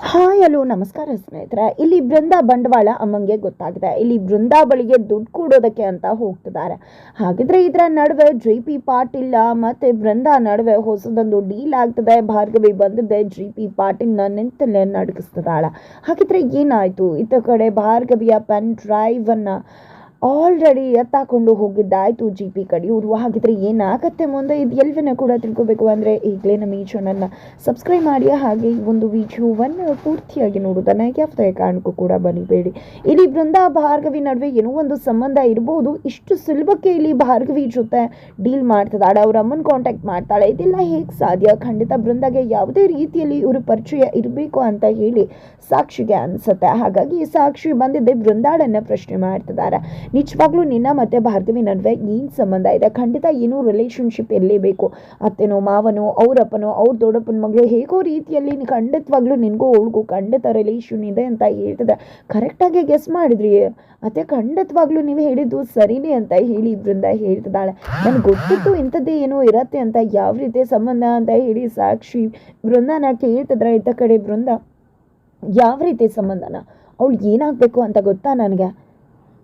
Hi, hello, ನಮಸ್ಕಾರ ಸ್ನೇಹಿತರೆ. ಇಲ್ಲಿ ಬೃಂದ ಬಂಡವಾಳ ಅಮ್ಮಂಗೆ ಗೊತ್ತಾಗಿದೆ. ಇಲ್ಲಿ ಬೃಂದಾ ಬಳಿಗೆ ದುಡ್ಡು ಕೂಡೋದಕ್ಕೆ ಅಂತ ಹೋಗ್ತಿದ್ದಾರೆ. ಹಾಗಿದ್ರೆ ಇದರ ನಡುವೆ ಜಿ ಪಿ ಪಾಟೀಲ್ ಮತ್ತೆ ಬೃಂದ ನಡುವೆ ಹೊಸದೊಂದು ಡೀಲ್ ಆಗ್ತದೆ. ಭಾರ್ಗವಿ ಬಂದಿದ್ದೆ ಜಿ ಪಿ ಪಾಟೀಲ್ನ ನಿಂತಲ್ಲೇ ನಡಗಿಸ್ತಿದ್ದಾಳ. ಹಾಗಿದ್ರೆ ಏನಾಯ್ತು? ಇತ್ತ ಕಡೆ ಭಾರ್ಗವಿಯ ಪೆನ್ ಡ್ರೈವ್ ಅನ್ನ ಆಲ್ರೆಡಿ ಎತ್ತಾಕೊಂಡು ಹೋಗಿದ್ದಾಯಿತು ಜಿ ಪಿ ಕಡೆಯವರು ಹಾಗಿದ್ರೆ ಏನಾಗತ್ತೆ ಮುಂದೆ? ಇದು ಎಲ್ವಿನ ಕೂಡ ತಿಳ್ಕೊಬೇಕು ಅಂದರೆ ಈಗಲೇ ನಮ್ಮ ಈ ಚಾನಲ್ನ ಸಬ್ಸ್ಕ್ರೈಬ್ ಮಾಡಿ. ಹಾಗೆ ಈ ಒಂದು ವಿಡಿಯೋವನ್ನು ಪೂರ್ತಿಯಾಗಿ ನೋಡೋದನ್ನು ಯಾವುದೇ ಕಾರಣಕ್ಕೂ ಕೂಡ ಬನಿಬೇಡಿ ಇಲ್ಲಿ ಬೃಂದಾ ಭಾರ್ಗವಿ ನಡುವೆ ಏನೋ ಒಂದು ಸಂಬಂಧ ಇರ್ಬೋದು. ಇಷ್ಟು ಸುಲಭಕ್ಕೆ ಇಲ್ಲಿ ಭಾರ್ಗವಿ ಜೊತೆ ಡೀಲ್ ಮಾಡ್ತಿದ್ದಾಳೆ. ಅವ್ರ ಅಮ್ಮನ ಕಾಂಟ್ಯಾಕ್ಟ್ ಮಾಡ್ತಾಳೆ. ಇದೆಲ್ಲ ಹೇಗೆ ಸಾಧ್ಯ? ಖಂಡಿತ ಬೃಂದಗೆ ಯಾವುದೇ ರೀತಿಯಲ್ಲಿ ಇವರು ಪರಿಚಯ ಇರಬೇಕು ಅಂತ ಹೇಳಿ ಸಾಕ್ಷಿಗೆ ಅನ್ಸುತ್ತೆ. ಹಾಗಾಗಿ ಸಾಕ್ಷಿ ಬಂದಿದ್ದೆ ಬೃಂದಾಳನ್ನು ಪ್ರಶ್ನೆ ಮಾಡ್ತಿದ್ದಾರೆ. ನಿಜವಾಗ್ಲೂ ನಿನ್ನ ಮತ್ತು ಭಾರ್ಗವಿ ನಡುವೆ ಏನು ಸಂಬಂಧ ಇದೆ? ಖಂಡಿತ ಏನೂ ರಿಲೇಷನ್ಶಿಪ್ ಇರಲೇಬೇಕು. ಅತ್ತೆನೋ, ಮಾವನೋ, ಅವರಪ್ಪನೋ, ಅವ್ರ ದೊಡ್ಡಪ್ಪನ ಮಗಳು ಹೇಗೋ ರೀತಿಯಲ್ಲಿ ಖಂಡಿತವಾಗ್ಲೂ ನಿನಗೂ ಅವಳಿಗೂ ಖಂಡಿತ ರಿಲೇಷನ್ ಇದೆ ಅಂತ ಹೇಳ್ತಿದ್ರೆ ಕರೆಕ್ಟಾಗಿ ಗೆಸ್ ಮಾಡಿದ್ರಿ? ಅತ್ತೆ, ಖಂಡಿತವಾಗ್ಲೂ ನೀವು ಹೇಳಿದ್ದು ಸರಿನೇ ಅಂತ ಹೇಳಿ ಬೃಂದ ಹೇಳ್ತಿದ್ದಾಳೆ. ನನಗೆ ಗೊತ್ತಿತ್ತು ಇಂಥದ್ದೇ ಏನೋ ಇರತ್ತೆ ಅಂತ ಯಾವ ರೀತಿ ಸಂಬಂಧ ಅಂತ ಹೇಳಿ ಸಾಕ್ಷಿ ಬೃಂದನ ಕೇಳ್ತಿದ್ರೆ ಇದ್ದ ಕಡೆ ಬೃಂದ ಯಾವ ರೀತಿ ಸಂಬಂಧನ? ಅವಳು ಏನಾಗಬೇಕು ಅಂತ ಗೊತ್ತಾ ನನಗೆ?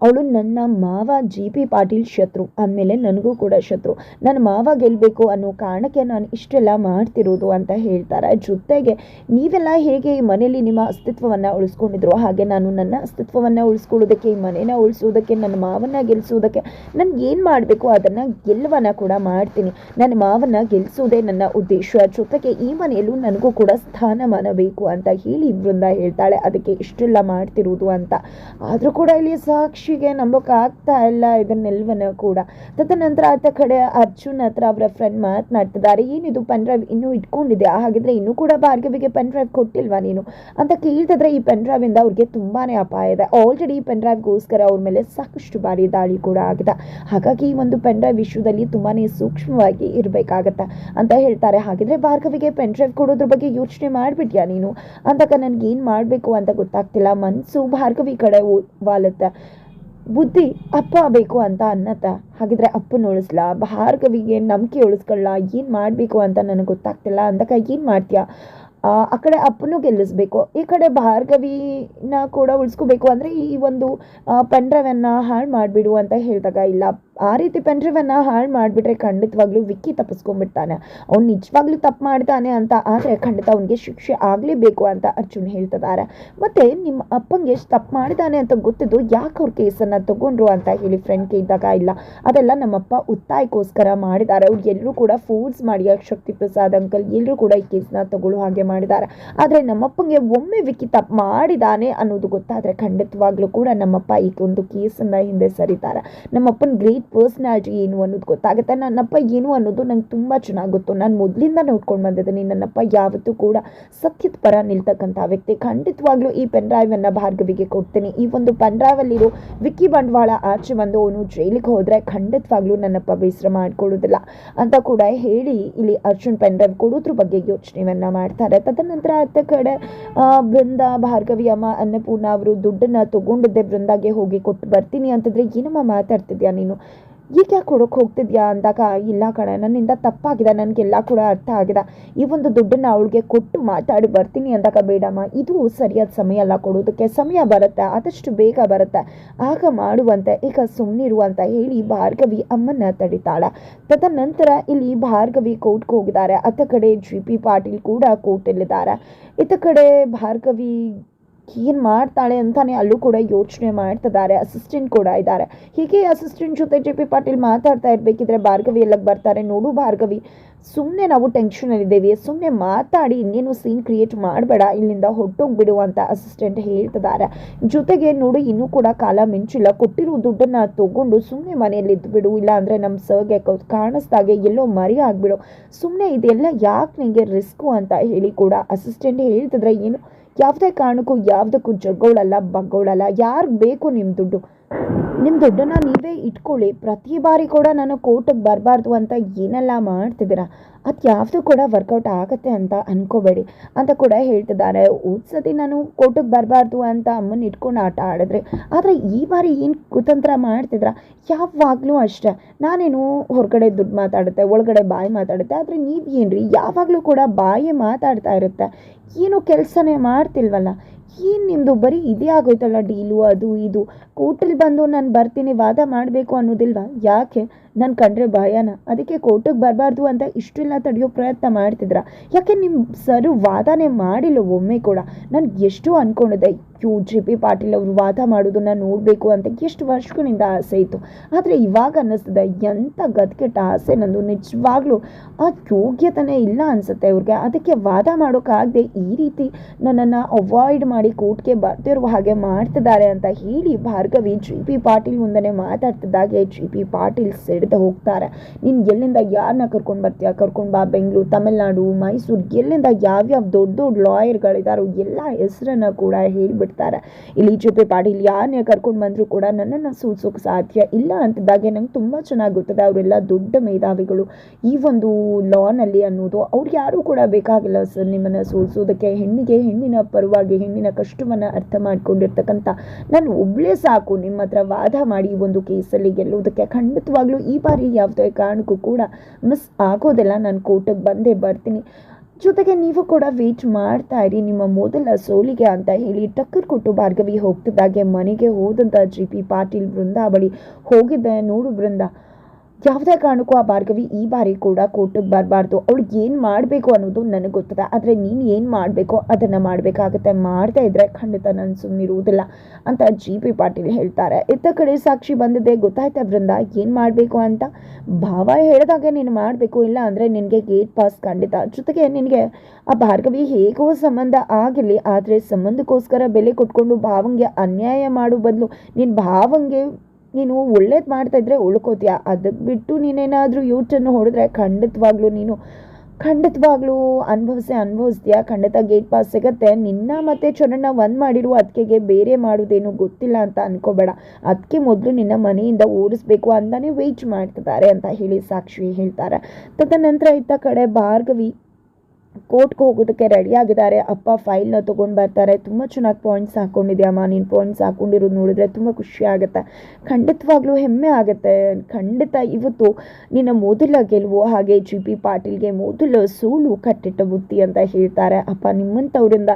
ಅವಳು ನನ್ನ ಮಾವ ಜಿ ಪಿ ಪಾಟೀಲ್ ಶತ್ರು ಅಂದಮೇಲೆ ನನಗೂ ಕೂಡ ಶತ್ರು. ನನ್ನ ಮಾವ ಗೆಲ್ಲಬೇಕು ಅನ್ನೋ ಕಾರಣಕ್ಕೆ ನಾನು ಇಷ್ಟೆಲ್ಲ ಮಾಡ್ತಿರೋದು ಅಂತ ಹೇಳ್ತಾರೆ. ಜೊತೆಗೆ ನೀವೆಲ್ಲ ಹೇಗೆ ಈ ಮನೆಯಲ್ಲಿ ನಿಮ್ಮ ಅಸ್ತಿತ್ವವನ್ನು ಉಳಿಸ್ಕೊಂಡಿದ್ರು ಹಾಗೆ ನಾನು ನನ್ನ ಅಸ್ತಿತ್ವವನ್ನು ಉಳಿಸ್ಕೊಳ್ಳೋದಕ್ಕೆ, ಈ ಮನೇನ ಉಳಿಸೋದಕ್ಕೆ, ನನ್ನ ಮಾವನ್ನ ಗೆಲ್ಲಿಸೋದಕ್ಕೆ ನಾನು ಏನು ಮಾಡಬೇಕು ಅದನ್ನು ಗೆಲ್ಲವನ್ನು ಕೂಡ ಮಾಡ್ತೀನಿ. ನನ್ನ ಮಾವನ್ನ ಗೆಲ್ಲಿಸೋದೇ ನನ್ನ ಉದ್ದೇಶ. ಜೊತೆಗೆ ಈ ಮನೆಯಲ್ಲೂ ನನಗೂ ಕೂಡ ಸ್ಥಾನಮಾನ ಬೇಕು ಅಂತ ಹೇಳಿ ಬೃಂದ ಹೇಳ್ತಾಳೆ. ಅದಕ್ಕೆ ಇಷ್ಟೆಲ್ಲ ಮಾಡ್ತಿರೋದು ಅಂತ. ಆದರೂ ಕೂಡ ಇಲ್ಲಿ ಸಾಕ್ಷಿಗೆ ನಂಬೋಕೆ ಆಗ್ತಾ ಇಲ್ಲ. ಇದನ್ನೆಲ್ವನ ಕೂಡ. ತದನಂತರ ಆತ ಕಡೆ ಅರ್ಜುನ್ ಹತ್ರ ಅವರ ಫ್ರೆಂಡ್ ಮಾತನಾಡ್ತಿದ್ದಾರೆ. ಏನಿದು ಪೆನ್ ಡ್ರೈವ್ ಇನ್ನೂ ಇಟ್ಕೊಂಡಿದೆ ಹಾಗಿದ್ರೆ ಇನ್ನೂ ಕೂಡ ಭಾರ್ಗವಿಗೆ ಪೆನ್ ಡ್ರೈವ್ ಕೊಟ್ಟಿಲ್ವಾ ನೀನು? ಅಂತ ಕೇಳ್ತಿದ್ರೆ ಈ ಪೆನ್ ಇಂದ ಅವ್ರಿಗೆ ತುಂಬಾನೇ ಅಪಾಯ ಇದೆ. ಆಲ್ರೆಡಿ ಈ ಪೆನ್ ಡ್ರೈವ್ಗೋಸ್ಕರ ಅವ್ರ ಮೇಲೆ ಸಾಕಷ್ಟು ಬಾರಿ ದಾಳಿ ಕೂಡ ಆಗಿದೆ. ಹಾಗಾಗಿ ಈ ಒಂದು ಪೆನ್ ಡ್ರೈವ್ ವಿಷಯದಲ್ಲಿ ತುಂಬಾನೇ ಸೂಕ್ಷ್ಮವಾಗಿ ಇರಬೇಕಾಗತ್ತೆ ಅಂತ ಹೇಳ್ತಾರೆ. ಹಾಗಿದ್ರೆ ಭಾರ್ಗವಿಗೆ ಪೆನ್ ಡ್ರೈವ್ ಕೊಡೋದ್ರ ಬಗ್ಗೆ ಯೋಚನೆ ಮಾಡ್ಬಿಟ್ಯಾ ನೀನು? ನನ್ಗೆ ಏನು ಮಾಡಬೇಕು ಅಂತ ಗೊತ್ತಾಗ್ತಿಲ್ಲ. ಮನಸ್ಸು ಭಾರ್ಗವಿ ಕಡೆ ವಾಲುತ್ತೆ. ಬುದ್ಧಿ ಅಪ್ಪ ಬೇಕು ಅಂತ ಅನ್ನತ್ತ. ಹಾಗಿದ್ರೆ ಅಪ್ಪನ ಉಳಿಸ್ಲಾ, ಭಾರ್ಗವಿಗೆ ನಂಬಿಕೆ ಉಳಿಸ್ಕೊಳ್ಳ ಏನು ಮಾಡಬೇಕು ಅಂತ ನನಗೆ ಗೊತ್ತಾಗ್ತಿಲ್ಲ ಅಂದಾಗ ಏನು ಮಾಡ್ತೀಯಾ? ಆ ಕಡೆ ಅಪ್ಪನೂ ಗೆಲ್ಲಿಸ್ಬೇಕು. ಈ ಕಡೆ ಭಾರ್ಗವಿನ ಕೂಡ ಉಳಿಸ್ಕೋಬೇಕು ಅಂದರೆ ಈ ಒಂದು ಪೆನ್ ಡ್ರೈವನ್ನು ಹಾಳು ಮಾಡಿಬಿಡು ಅಂತ ಹೇಳಿದಾಗ, ಇಲ್ಲ, ಆ ರೀತಿ ಪೆನ್ ಡ್ರೈವನ್ನು ಹಾಳು ಮಾಡಿಬಿಟ್ರೆ ಖಂಡಿತವಾಗ್ಲೂ ವಿಕ್ಕಿ ತಪ್ಪಿಸ್ಕೊಂಡ್ಬಿಡ್ತಾನೆ. ಅವ್ನು ನಿಜವಾಗ್ಲೂ ತಪ್ಪು ಮಾಡ್ತಾನೆ ಅಂತ, ಆದರೆ ಖಂಡಿತ ಅವನಿಗೆ ಶಿಕ್ಷೆ ಆಗಲೇಬೇಕು ಅಂತ ಅರ್ಜುನ್ ಹೇಳ್ತಿದ್ದಾರೆ ಮತ್ತು ನಿಮ್ಮ ಅಪ್ಪಂಗೆ ಎಷ್ಟು ತಪ್ಪು ಮಾಡಿದಾನೆ ಅಂತ ಗೊತ್ತಿದ್ದು ಯಾಕೆ ಅವ್ರ ಕೇಸನ್ನು ತಗೊಂಡ್ರು ಅಂತ ಹೇಳಿ ಫ್ರೆಂಡ್ ಕೇಳಿದಾಗ, ಇಲ್ಲ, ಅದೆಲ್ಲ ನಮ್ಮಪ್ಪ ಒತ್ತಾಯಕ್ಕೋಸ್ಕರ ಮಾಡಿದ್ದಾರೆ. ಅವ್ರು ಎಲ್ಲರೂ ಕೂಡ ಫೋರ್ಸ್ ಮಾಡಿ ಶಕ್ತಿ ಪ್ರಸಾದ್ ಅಂಕಲ್ ಎಲ್ಲರೂ ಕೂಡ ಈ ಕೇಸ್ನ ತಗೊಳ್ಳೋ ಹಾಗೆ ಮಾಡಿದ್ದಾರೆ ಆದರೆ ನಮ್ಮಪ್ಪಂಗೆ ಒಮ್ಮೆ ವಿಕ್ಕಿ ತಪ್ಪು ಮಾಡಿದಾನೆ ಅನ್ನೋದು ಗೊತ್ತಾದರೆ ಖಂಡಿತವಾಗ್ಲೂ ಕೂಡ ನಮ್ಮಪ್ಪ ಈ ಒಂದು ಕೇಸನ್ನು ಹಿಂದೆ ಸರಿತಾರೆ. ನಮ್ಮಪ್ಪನ ಗ್ರೇಟ್ ಪರ್ಸ್ನಾಲಿಟಿ ಏನು ಅನ್ನೋದು ಗೊತ್ತಾಗುತ್ತೆ. ನನ್ನಪ್ಪ ಏನು ಅನ್ನೋದು ನಂಗೆ ತುಂಬ ಚೆನ್ನಾಗಿ ಗೊತ್ತು. ನಾನು ಮೊದಲಿಂದ ನೋಡ್ಕೊಂಡು ಬಂದಿದ್ದೀನಿ. ನನ್ನಪ್ಪ ಯಾವತ್ತೂ ಕೂಡ ಸತ್ಯದ ಪರ ನಿಲ್ತಕ್ಕಂಥ ವ್ಯಕ್ತಿ. ಖಂಡಿತವಾಗ್ಲೂ ಈ ಪೆನ್ ಡ್ರೈವನ್ನು ಭಾರ್ಗವಿಗೆ ಕೊಡ್ತೀನಿ. ಈ ಒಂದು ಪೆನ್ ಡ್ರೈವಲ್ಲಿರೋ ವಿಕ್ಕಿ ಬಂಡವಾಳ ಆಚೆ ಬಂದು ಅವನು ಜೈಲಿಗೆ ಹೋದರೆ ಖಂಡಿತವಾಗ್ಲೂ ನನ್ನಪ್ಪ ಬೇಸರ ಮಾಡ್ಕೊಳ್ಳೋದಿಲ್ಲ ಅಂತ ಕೂಡ ಹೇಳಿ ಇಲ್ಲಿ ಅರ್ಜುನ್ ಪೆನ್ ಡ್ರೈವ್ ಕೊಡೋದ್ರ ಬಗ್ಗೆ ಯೋಚನೆಯನ್ನ ಮಾಡ್ತಾರೆ. ತದನಂತರ ಅತ್ತ ಕಡೆ ಬೃಂದ ಭಾರ್ಗವಿ ಅಮ್ಮ, ಅನ್ನಪೂರ್ಣ ಅವರು ದುಡ್ಡನ್ನ ತಗೊಂಡಿದ್ದೆ ಬೃಂದಾಗೆ ಹೋಗಿ ಕೊಟ್ಟು ಬರ್ತೀನಿ ಅಂತಂದ್ರೆ, ಏನಮ್ಮ ಮಾತಾಡ್ತಿದ್ಯಾ ನೀನು? ಈಗ ಕೊಡೋಕೆ ಹೋಗ್ತಿದ್ಯಾ ಅಂದಾಗ, ಇಲ್ಲ ಕಣೆ, ನನ್ನಿಂದ ತಪ್ಪಾಗಿದೆ, ನನಗೆಲ್ಲ ಕೂಡ ಅರ್ಥ ಆಗಿದೆ. ಈ ಒಂದು ದುಡ್ಡನ್ನು ಅವಳಿಗೆ ಕೊಟ್ಟು ಮಾತಾಡಿ ಬರ್ತೀನಿ ಅಂದಾಗ, ಬೇಡಮ್ಮ, ಇದು ಸರಿಯಾದ ಸಮಯ ಅಲ್ಲ ಕೊಡೋದಕ್ಕೆ. ಸಮಯ ಬರುತ್ತೆ, ಆದಷ್ಟು ಬೇಗ ಬರುತ್ತೆ. ಆಗ ಮಾಡುವಂತೆ, ಈಗ ಸುಮ್ಮನಿರು ಅಂತ ಹೇಳಿ ಭಾರ್ಗವಿ ಅಮ್ಮನ್ನ ತಡಿತಾಳೆ. ತದನಂತರ ಇಲ್ಲಿ ಭಾರ್ಗವಿ ಕೋರ್ಟ್ಗೆ ಹೋಗಿದ್ದಾರೆ. ಅತ್ತ ಕಡೆ ಜಿ ಪಿ ಪಾಟೀಲ್ ಕೂಡ ಕೋರ್ಟಲ್ಲಿದ್ದಾರೆ. ಇತ್ತ ಕಡೆ ಭಾರ್ಗವಿ ಏನು ಮಾಡ್ತಾಳೆ ಅಂತಾನೆ ಅಲ್ಲೂ ಕೂಡ ಯೋಚನೆ ಮಾಡ್ತಿದ್ದಾರೆ. ಅಸಿಸ್ಟೆಂಟ್ ಕೂಡ ಇದ್ದಾರೆ. ಹೀಗೆ ಅಸಿಸ್ಟೆಂಟ್ ಜೊತೆ ಜೆ ಪಿ ಪಾಟೀಲ್ ಮಾತಾಡ್ತಾ ಇರಬೇಕಿದ್ರೆ ಭಾರ್ಗವಿ ಎಲ್ಲಕ್ಕೆ ಬರ್ತಾರೆ. ನೋಡು ಭಾರ್ಗವಿ ಸುಮ್ಮನೆ ನಾವು ಟೆನ್ಷನಲ್ಲಿದ್ದೇವೆ ಸುಮ್ಮನೆ ಮಾತಾಡಿ, ಇನ್ನೇನು ಸೀನ್ ಕ್ರಿಯೇಟ್ ಮಾಡಬೇಡ. ಇಲ್ಲಿಂದ ಹೊಟ್ಟೋಗ್ಬಿಡು ಅಂತ ಅಸಿಸ್ಟೆಂಟ್ ಹೇಳ್ತಿದ್ದಾರೆ. ಜೊತೆಗೆ ನೋಡು, ಇನ್ನೂ ಕೂಡ ಕಾಲ ಮಿಂಚಿಲ್ಲ. ಕೊಟ್ಟಿರೋ ದುಡ್ಡನ್ನು ತಗೊಂಡು ಸುಮ್ಮನೆ ಮನೆಯಲ್ಲಿ ಇದ್ಬಿಡು ಇಲ್ಲ ಅಂದರೆ ನಮ್ಮ ಸರ್ಗೆ ಕಾಣಿಸ್ದಾಗೆ ಎಲ್ಲೋ ಮರಿ ಆಗಿಬಿಡು. ಸುಮ್ಮನೆ ಇದೆಲ್ಲ ಯಾಕೆ ನಿಮಗೆ ರಿಸ್ಕು ಅಂತ ಹೇಳಿ ಕೂಡ ಅಸಿಸ್ಟೆಂಟ್ ಹೇಳ್ತಿದ್ರೆ ಏನು ಯಾವುದೇ ಕಾರಣಕ್ಕೂ ಯಾವುದಕ್ಕೂ ಜಗ್ಗೋಳಲ್ಲ ಬಗ್ಗೋಳಲ್ಲ. ಯಾರು ಬೇಕು ನಿಮ್ಮ ದುಡ್ಡು? ನಿಮ್ಮ ದುಡ್ಡನ್ನು ನೀವೇ ಇಟ್ಕೊಳ್ಳಿ. ಪ್ರತಿ ಬಾರಿ ಕೂಡ ನಾನು ಕೋರ್ಟಿಗೆ ಬರಬಾರ್ದು ಅಂತ ಏನೆಲ್ಲ ಮಾಡ್ತಿದ್ದೀರಾ? ಅದು ಯಾವುದು ಕೂಡ ವರ್ಕೌಟ್ ಆಗುತ್ತೆ ಅಂತ ಅನ್ಕೋಬೇಡಿ ಅಂತ ಕೂಡ ಹೇಳ್ತಿದ್ದಾರೆ. ಸತಿ ನಾನು ಕೋರ್ಟಿಗೆ ಬರಬಾರ್ದು ಅಂತ ಅಮ್ಮನ ಇಟ್ಕೊಂಡು ಆಟ ಆಡಿದ್ರೆ. ಆದರೆ ಈ ಬಾರಿ ಏನು ಕುತಂತ್ರ ಮಾಡ್ತಿದ್ರ ಯಾವಾಗಲೂ ಅಷ್ಟೇ. ನಾನೇನು ಹೊರಗಡೆ ದುಡ್ಡು ಮಾತಾಡುತ್ತೆ, ಒಳಗಡೆ ಬಾಯಿ ಮಾತಾಡುತ್ತೆ. ಆದರೆ ನೀವು ಏನ್ರಿ? ಯಾವಾಗಲೂ ಕೂಡ ಬಾಯಿ ಮಾತಾಡ್ತಾ ಇರುತ್ತೆ. ಏನು ಕೆಲಸನೇ ಮಾಡ್ತಿಲ್ವಲ್ಲ? ಏನು ನಿಮ್ಮದು ಬರೀ ಇದೇ ಆಗೋಯ್ತಲ್ಲ ಡೀಲು, ಅದು ಇದು. ಕೋರ್ಟಲ್ಲಿ ಬಂದು ನಾನು ಬರ್ತೀನಿ, ವಾದ ಮಾಡಬೇಕು ಅನ್ನೋದಿಲ್ವಾ? ಯಾಕೆ? ನಾನು ಕಂಡ್ರೆ ಭಯನ. ಅದಕ್ಕೆ ಕೋರ್ಟಿಗೆ ಬರಬಾರ್ದು ಅಂತ ಇಷ್ಟೆಲ್ಲ ತಡೆಯೋ ಪ್ರಯತ್ನ ಮಾಡ್ತಿದ್ರ? ಯಾಕೆ ನಿಮ್ಮ ಸರ್ ವಾದನೇ ಮಾಡಿಲ್ಲ ಒಮ್ಮೆ ಕೂಡ? ನಾನು ಎಷ್ಟು ಅಂದ್ಕೊಂಡಿದ್ದೆ ಯು ಜಿ ಪಿ ಪಾಟೀಲ್ ಅವರು ವಾದ ಮಾಡೋದನ್ನ ನೋಡಬೇಕು ಅಂತ ಎಷ್ಟು ವರ್ಷಗಳಿಂದ ಆಸೆ ಇತ್ತು. ಆದರೆ ಇವಾಗ ಅನ್ನಿಸ್ತದೆ ಎಂಥ ಗದ್ಗೆಟ್ಟ ಆಸೆ ನಂದು. ನಿಜವಾಗ್ಲೂ ಆ ಯೋಗ್ಯತೆನೇ ಇಲ್ಲ ಅನಿಸುತ್ತೆ ಅವ್ರಿಗೆ ಅದಕ್ಕೆ ವಾದ ಮಾಡೋಕ್ಕಾಗದೆ ಈ ರೀತಿ ನನ್ನನ್ನು ಅವಾಯ್ಡ್ ಮಾಡಿ ಕೋರ್ಟ್ಗೆ ಬರ್ತಿರುವ ಹಾಗೆ ಮಾಡ್ತಿದ್ದಾರೆ ಅಂತ ಹೇಳಿ ಭಾರ್ಗವಿ ಜಿ ಪಿ ಪಾಟೀಲ್ ಮುಂದೆ ಮಾತಾಡ್ತಿದ್ದಾಗೆ ಜಿ ಪಿ ಪಾಟೀಲ್ ಸಿಡ್ದು ಹೋಗ್ತಾರೆ. ನೀನು ಎಲ್ಲಿಂದ ಯಾರನ್ನ ಕರ್ಕೊಂಡು ಬರ್ತೀಯ? ಕರ್ಕೊಂಡು ಬಾ ಬೆಂಗಳೂರು, ತಮಿಳ್ನಾಡು, ಮೈಸೂರು, ಎಲ್ಲಿಂದ ಯಾವ್ಯಾವ ದೊಡ್ಡ ದೊಡ್ಡ ಲಾಯರ್ಗಳಿದ್ದಾರೋ ಎಲ್ಲ ಹೆಸರನ್ನು ಕೂಡ ಹೇಳಿಬಿಡ್ತಾರೆ. ಇಲ್ಲಿ ಜೊತೆ ಪಿ ಪಾಟೀಲ್ ಯಾರನ್ನೇ ಕರ್ಕೊಂಡು ಬಂದರೂ ಕೂಡ ನನ್ನನ್ನು ಸೂಲ್ಸೋಕೆ ಸಾಧ್ಯ ಇಲ್ಲ ಅಂತಿದ್ದಾಗೆ ನಂಗೆ ತುಂಬ ಚೆನ್ನಾಗಿ ಗೊತ್ತದೆ ಅವರೆಲ್ಲ ದೊಡ್ಡ ಮೇಧಾವಿಗಳು. ಈ ಒಂದು ಲಾನಲ್ಲಿ ಅನ್ನೋದು ಅವ್ರಿಗೆ ಯಾರೂ ಕೂಡ ಬೇಕಾಗಿಲ್ಲ ಸರ್ ನಿಮ್ಮನ್ನು ಸೋಲ್ಸೋದಕ್ಕೆ. ಹೆಣ್ಣಿಗೆ ಹೆಣ್ಣಿನ ಪರವಾಗಿ, ಹೆಣ್ಣಿನ ಕಷ್ಟವನ್ನು ಅರ್ಥ ಮಾಡ್ಕೊಂಡಿರ್ತಕ್ಕಂಥ. ನಾನು ಒಬ್ಬಳೇ ಸಾಕು ನಿಮ್ಮ ಹತ್ರ ವಾದ ಮಾಡಿ ಒಂದು ಕೇಸಲ್ಲಿ ಗೆಲ್ಲುವುದಕ್ಕೆ ಖಂಡಿತವಾಗ್ಲೂ ಬಾರಿ ಯಾವುದೇ ಕಾರಣಕ್ಕೂ ಕೂಡ ಮಿಸ್ ಆಗೋದಿಲ್ಲ. ನಾನು ಕೋಟಕ್ಕೆ ಬಂದೇ ಬರ್ತೀನಿ. ಜೊತೆಗೆ ನೀವು ಕೂಡ ವೇಟ್ ಮಾಡ್ತಾ ಇರಿ. ನಿಮ್ಮ ಮೊದಲ ಸೋಲಿಗೆ ಅಂತ ಹೇಳಿ ಟಕ್ಕರ್ ಕೊಟ್ಟು ಭಾರ್ಗವಿ ಹೋಗ್ತಿದ್ದಾಗೆ ಮನೆಗೆ ಹೋದಂಥ ಜಿ ಪಿ ಪಾಟೀಲ್ ಬೃಂದ ಬಳಿ ಹೋಗಿದ್ದೆ ನೋಡು ಬೃಂದ ಯಾವುದೇ ಕಾರಣಕ್ಕೂ ಆ ಭಾರ್ಗವಿ ಈ ಬಾರಿ ಕೂಡ ಕೋರ್ಟಿಗೆ ಬರಬಾರ್ದು. ಅವಳು ಏನು ಮಾಡಬೇಕು ಅನ್ನೋದು ನನಗೆ ಗೊತ್ತದೆ. ಆದರೆ ನೀನು ಏನು ಮಾಡಬೇಕೋ ಅದನ್ನು ಮಾಡಬೇಕಾಗತ್ತೆ. ಮಾಡ್ತಾ ಇದ್ದರೆ ಖಂಡಿತ ನಾನು ಸುಮ್ಮನಿರುವುದಿಲ್ಲ ಅಂತ ಜಿ ಪಿ ಪಾಟೀಲ್ ಹೇಳ್ತಾರೆ. ಇತ್ತ ಕಡೆ ಸಾಕ್ಷಿ ಬಂದಿದೆ. ಗೊತ್ತಾಯ್ತಾ ಬೃಂದ ಏನು ಮಾಡಬೇಕು ಅಂತ? ಭಾವ ಹೇಳಿದಾಗೆ ನೀನು ಮಾಡಬೇಕು. ಇಲ್ಲ ಅಂದರೆ ನಿನಗೆ ಗೇಟ್ ಪಾಸ್ ಖಂಡಿತ. ಜೊತೆಗೆ ನಿನಗೆ ಆ ಭಾರ್ಗವಿ ಹೇಗೋ ಸಂಬಂಧ ಆಗಿರಲಿ, ಆದರೆ ಸಂಬಂಧಕ್ಕೋಸ್ಕರ ಬೆಲೆ ಕೊಟ್ಕೊಂಡು ಭಾವಂಗೆ ಅನ್ಯಾಯ ಮಾಡೋ ಬದಲು ನಿನ್ನ ಭಾವಂಗೆ ನೀನು ಒಳ್ಳೇದು ಮಾಡ್ತಾ ಇದ್ರೆ ಉಳ್ಕೋತೀಯ? ಅದಕ್ಕೆ ಬಿಟ್ಟು ನೀನೇನಾದರೂ ಯೂಟನ್ನು ಹೊಡೆದ್ರೆ ಖಂಡಿತವಾಗ್ಲೂ ನೀನು ಖಂಡಿತವಾಗ್ಲೂ ಅನುಭವಿಸೇ ಅನುಭವಿಸ್ತೀಯ? ಖಂಡಿತ ಗೇಟ್ ಪಾಸ್ ಸಿಗತ್ತೆ. ನಿನ್ನ ಮತ್ತು ಚರಣ ಒಂದು ಮಾಡಿರುವ ಅದಕ್ಕೆ ಬೇರೆ ಮಾಡೋದೇನು ಗೊತ್ತಿಲ್ಲ ಅಂತ ಅನ್ಕೋಬೇಡ. ಅದಕ್ಕೆ ಮೊದಲು ನಿನ್ನ ಮನೆಯಿಂದ ಓಡಿಸ್ಬೇಕು ಅಂತಾನೆ ವೆಯ್ಟ್ ಮಾಡ್ತಿದ್ದಾರೆ ಅಂತ ಹೇಳಿ ಸಾಕ್ಷಿ ಹೇಳ್ತಾರೆ. ತದನಂತರ ಇತ್ತ ಕಡೆ ಭಾರ್ಗವಿ ಕೋರ್ಟ್ಗೆ ಹೋಗೋದಕ್ಕೆ ರೆಡಿ ಆಗಿದ್ದಾರೆ. ಅಪ್ಪ ಫೈಲ್ನ ತೊಗೊಂಡು ಬರ್ತಾರೆ. ತುಂಬ ಚೆನ್ನಾಗಿ ಪಾಯಿಂಟ್ಸ್ ಹಾಕ್ಕೊಂಡಿದ್ಯಮ್ಮ ನೀನು ಪಾಯಿಂಟ್ಸ್ ಹಾಕ್ಕೊಂಡಿರೋದು ನೋಡಿದ್ರೆ ತುಂಬ ಖುಷಿ ಆಗುತ್ತೆ. ಖಂಡಿತವಾಗ್ಲೂ ಹೆಮ್ಮೆ ಆಗುತ್ತೆ. ಖಂಡಿತ ಇವತ್ತು ನಿನ್ನ ಮೊದಲ ಗೆಲುವು ಹಾಗೆ ಜಿ ಪಿ ಪಾಟೀಲ್ಗೆ ಮೊದಲ ಸೋಲು ಕಟ್ಟಿಟ್ಟ ಬುತ್ತಿ ಅಂತ ಹೇಳ್ತಾರೆ. ಅಪ್ಪ ನಿಮ್ಮಂಥವ್ರಿಂದ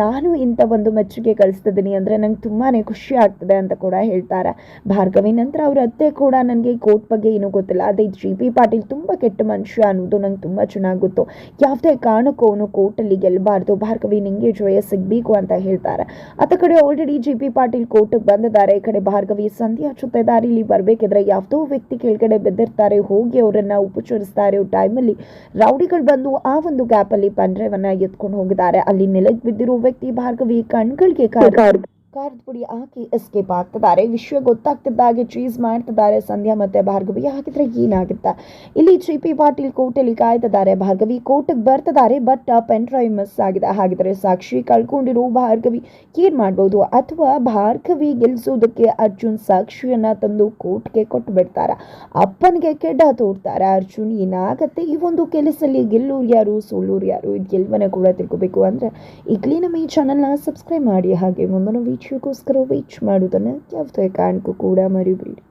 ನಾನು ಇಂಥ ಒಂದು ಮೆಚ್ಚುಗೆ ಕಳಿಸ್ತಿದ್ದೀನಿ ಅಂದರೆ ನಂಗೆ ತುಂಬಾ ಖುಷಿ ಆಗ್ತದೆ ಅಂತ ಕೂಡ ಹೇಳ್ತಾರೆ. ಭಾರ್ಗವಿ, ನಂತರ ಅವ್ರ ಅತ್ತೆ ಕೂಡ ನನಗೆ ಕೋರ್ಟ್ ಬಗ್ಗೆ ಏನೂ ಗೊತ್ತಿಲ್ಲ. ಅದೇ ಜಿ ಪಿ ಪಾಟೀಲ್ ತುಂಬ ಕೆಟ್ಟ ಮನುಷ್ಯ ಅನ್ನೋದು ನಂಗೆ ತುಂಬ ಚೆನ್ನಾಗಿ ಗೊತ್ತು. ಯಾವುದೇ ಕಾರಣಕ್ಕೂ ಅವನು ಕೋರ್ಟಲ್ಲಿ ಗೆಲ್ಲಬಾರ್ದು ಭಾರ್ಗವಿ, ನಿಂಗೆ ಜಯ ಸಿಗಬೇಕು ಅಂತ ಹೇಳ್ತಾರೆ. ಅತ್ತ ಕಡೆ ಆಲ್ರೆಡಿ ಜಿ ಪಿ ಪಾಟೀಲ್ ಕೋರ್ಟಿಗೆ ಬಂದಿದ್ದಾರೆ. ಈ ಕಡೆ ಭಾರ್ಗವಿ, ಸಂಧ್ಯಾ ಜೊತೆ ದಾರಿಲಿ ಬರಬೇಕಿದ್ರೆ ಯಾವುದೋ ವ್ಯಕ್ತಿ ಕೆಳಗಡೆ ಬಿದ್ದಿರ್ತಾರೆ ಹೋಗಿ ಅವರನ್ನು ಉಪಚರಿಸ್ತಾ ಇರೋ ಟೈಮಲ್ಲಿ ರೌಡಿಗಳು ಬಂದು ಆ ಒಂದು ಗ್ಯಾಪಲ್ಲಿ ಪಂಡ್ರೆವನ್ನ ಎತ್ಕೊಂಡು ಹೋಗಿದ್ದಾರೆ. ಅಲ್ಲಿ ನೆಲಕ್ಕೆ ಬಿದ್ದಿರೋ ವ್ಯಕ್ತಿ ಭಾರ್ಗವಿ ಕಣ್ಗಳಿಗೆ ಕಾರ್ ಖಾರದ ಪುಡಿ ಹಾಕಿ ಎಸ್ಕೇಪ್ ಆಗ್ತಿದ್ದಾರೆ. ವಿಶ್ವ ಗೊತ್ತಾಗ್ತಿದ್ದಾಗೆ ಚೀಸ್ ಮಾಡ್ತಿದ್ದಾರೆ. ಸಂಧ್ಯಾ ಮತ್ತೆ ಭಾರ್ಗವಿ. ಹಾಕಿದ್ರೆ ಏನಾಗುತ್ತೆ? ಇಲ್ಲಿ ಜಿ ಪಿ ಪಾಟೀಲ್ ಕೋರ್ಟಲ್ಲಿ ಕಾಯ್ತಿದ್ದಾರೆ. ಭಾರ್ಗವಿ ಕೋರ್ಟಿಗೆ ಬರ್ತಿದ್ದಾರೆ ಬಟ್ ಪೆನ್ ಡ್ರೈವ್ ಮಿಸ್ ಆಗಿದೆ. ಹಾಗಿದ್ರೆ ಸಾಕ್ಷಿ ಕಳ್ಕೊಂಡಿರೋ ಭಾರ್ಗವಿ ಏನು ಮಾಡ್ಬೋದು? ಅಥವಾ ಭಾರ್ಗವಿ ಗೆಲ್ಸೋದಕ್ಕೆ ಅರ್ಜುನ್ ಸಾಕ್ಷಿಯನ್ನ ತಂದು ಕೋರ್ಟ್ಗೆ ಕೊಟ್ಟು ಬಿಡ್ತಾರ? ಅಪ್ಪನಿಗೆ ಕೆಡ್ಡ ತೋರ್ತಾರೆ? ಅರ್ಜುನ್ ಏನಾಗುತ್ತೆ? ಈ ಒಂದು ಕೆಲಸದಲ್ಲಿ ಗೆಲ್ಲೂರು ಯಾರು? ಸೋಲೂರು ಯಾರು? ಇದು ಗೆಲ್ವನ್ನ ಕೂಡ ತಿಳ್ಕೊಬೇಕು. ಅಂದ್ರೆ ಈಗಲೇ ನಮ್ಮ ಈ ಚಾನಲ್ನ ಸಬ್ಸ್ಕ್ರೈಬ್ ಮಾಡಿ. ಹಾಗೆ ಮುಂದಿನ ವಿಡಿಯೋಗೋಸ್ಕರ ವೇಟ್ ಮಾಡೋದನ್ನು ಯಾವುದೇ ಕಾರಣಕ್ಕೂ ಕೂಡ ಮರಿಬೇಡಿ